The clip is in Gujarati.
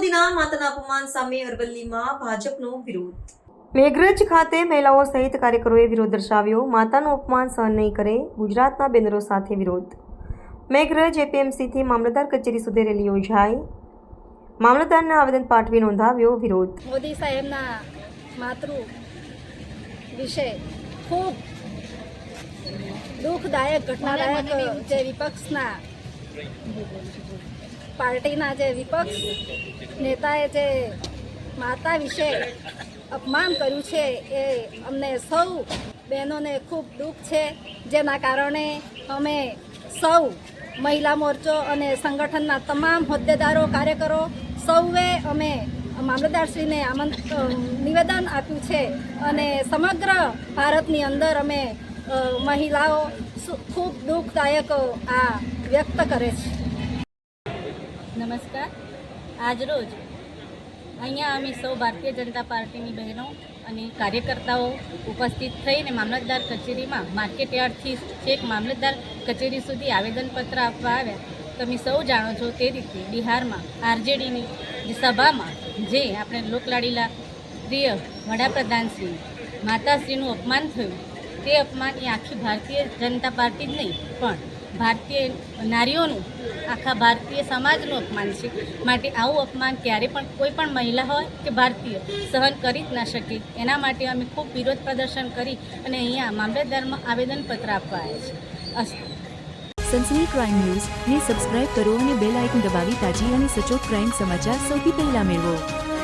મહિલાઓના અપમાન સામે અરવલ્લીમાં ભાજપનો વિરોધ. મેઘરજ ખાતે મહિલાઓ સહિત કાર્યકરોએ વિરોધ દર્શાવ્યો. માતાનું અપમાન સહન નહીં કરે ગુજરાતના બેનરો સાથે વિરોધ. મેઘરજ એપીએમસીથી મામલતદાર કચેરી સુધી રેલી યોજાઈ. મામલતદારને આવેદન પાઠવી નોંધાવ્યો વિરોધ. મોદી સાહેબના માતૃ વિશે ખૂબ દુઃખદાયક ઘટનાદાયક જે વિપક્ષના પાર્ટીના જે વિપક્ષ નેતાએ જે માતા વિશે અપમાન કર્યું છે એ અમને સૌ બહેનોને ખૂબ દુઃખ છે. જેના કારણે અમે સૌ મહિલા મોરચો અને સંગઠનના તમામ હોદ્દેદારો, કાર્યકરો સૌએ અમે મામલતદારશ્રીને આમંત નિવેદન આપ્યું છે અને સમગ્ર ભારતની અંદર અમે મહિલાઓ ખૂબ દુઃખદાયક આ વ્યક્ત કરે છે. નમસ્કાર. આજરોજ અહીંયા અમે સૌ ભારતીય જનતા પાર્ટીની બહેનો અને કાર્યકર્તાઓ ઉપસ્થિત થઈને મામલતદાર કચેરીમાં માર્કેટ યાર્ડથી છેક મામલતદાર કચેરી સુધી આવેદનપત્ર આપવા આવ્યા. તમે સૌ જાણો છો તે રીતે બિહારમાં આરજેડીની જે સભામાં જે આપણે લોકલાડીલા પ્રિય વડાપ્રધાનશ્રી માતાશ્રીનું અપમાન થયું, તે અપમાન એ આખી ભારતીય જનતા પાર્ટી જ નહીં, પણ ભારતીય નારીઓનું, આખા ભારતીય સમાજનું અપમાન છે. માટે આવું અપમાન ક્યારે પણ કોઈ પણ મહિલા હોય કે ભારતીય સહન કરી જ ના શકે. એના માટે અમે ખૂબ વિરોધ પ્રદર્શન કરી અને અહીંયા મામલતદારમાં આવેદનપત્ર આપવા આવ્યા છે સનસની ક્રાઇમ ન્યૂઝ ને સબસ્ક્રાઇબ કરો અને બેલ આઇકન દબાવી તાજી અને સચોટ ક્રાઇમ સમાચાર સૌથી પહેલા મેળવો.